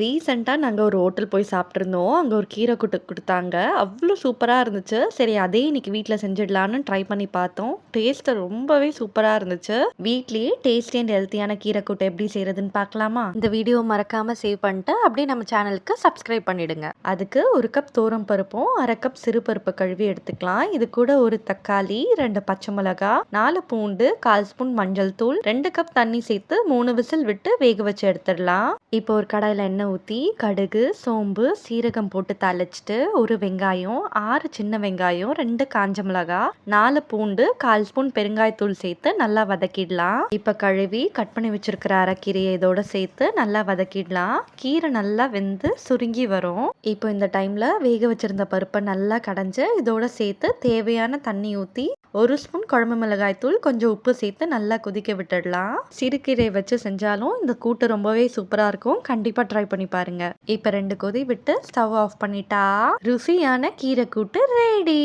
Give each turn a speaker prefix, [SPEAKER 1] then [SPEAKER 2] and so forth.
[SPEAKER 1] ரீசெண்டாக நாங்கள் ஒரு ஹோட்டல் போய் சாப்பிட்ருந்தோம் அங்கே ஒரு கீரை கூட்டு கொடுத்தாங்க. அவ்வளோ சூப்பராக இருந்துச்சு. சரி அதே இன்னைக்கு வீட்டில் செஞ்சிடலான்னு ட்ரை பண்ணி பார்த்தோம். டேஸ்ட்டு ரொம்பவே சூப்பராக இருந்துச்சு. வீட்லேயே டேஸ்டி அண்ட் ஹெல்த்தியான கீரை கூட்டு எப்படி செய்கிறதுன்னு பார்க்கலாமா? இந்த வீடியோ மறக்காமல் சேவ் பண்ணிட்டு அப்படியே நம்ம சேனலுக்கு சப்ஸ்கிரைப் பண்ணிடுங்க. அதுக்கு ஒரு கப் தோரம் பருப்பும் அரை கப் சிறு பருப்பு கழுவி எடுத்துக்கலாம். இது கூட ஒரு தக்காளி ரெண்டு பச்சை மிளகா நாலு பூண்டு கால் ஸ்பூன் மஞ்சள் தூள் ரெண்டு கப் தண்ணி சேர்த்து மூணு விசில் விட்டு வேக வச்சு எடுத்துடலாம். இப்போ ஒரு கடாயில் எண்ணெய் ஊற்றி கடுகு சோம்பு சீரகம் போட்டு தாளிச்சிட்டு ஒரு வெங்காயம் ஆறு சின்ன வெங்காயம் ரெண்டு காஞ்ச மிளகா நாலு பூண்டு கால் ஸ்பூன் பெருங்காயத்தூள் சேர்த்து நல்லா வதக்கிடலாம். இப்போ கழுவி கட் பண்ணி வச்சிருக்கிற அரைக்கீரையை இதோட சேர்த்து நல்லா வதக்கிடலாம். கீரை நல்லா வெந்து சுருங்கி வரும். இப்போ இந்த டைமில் வேக வச்சிருந்த பருப்பை நல்லா கடைஞ்சு இதோட சேர்த்து தேவையான தண்ணி ஊற்றி ஒரு ஸ்பூன் குழம்பு மிளகாய் தூள் கொஞ்சம் உப்பு சேர்த்து நல்லா கொதிக்க விட்டுடலாம். சிறுகீரை வச்சு செஞ்சாலும் இந்த கூட்டு ரொம்பவே சூப்பராக இருக்கும். கண்டிப்பாக ட்ரை பண்ணி பாருங்க. இப்போ ரெண்டு கொதி விட்டு ஸ்டவ் ஆஃப் பண்ணிட்டா ருசியான கீரை கூட்டு ரெடி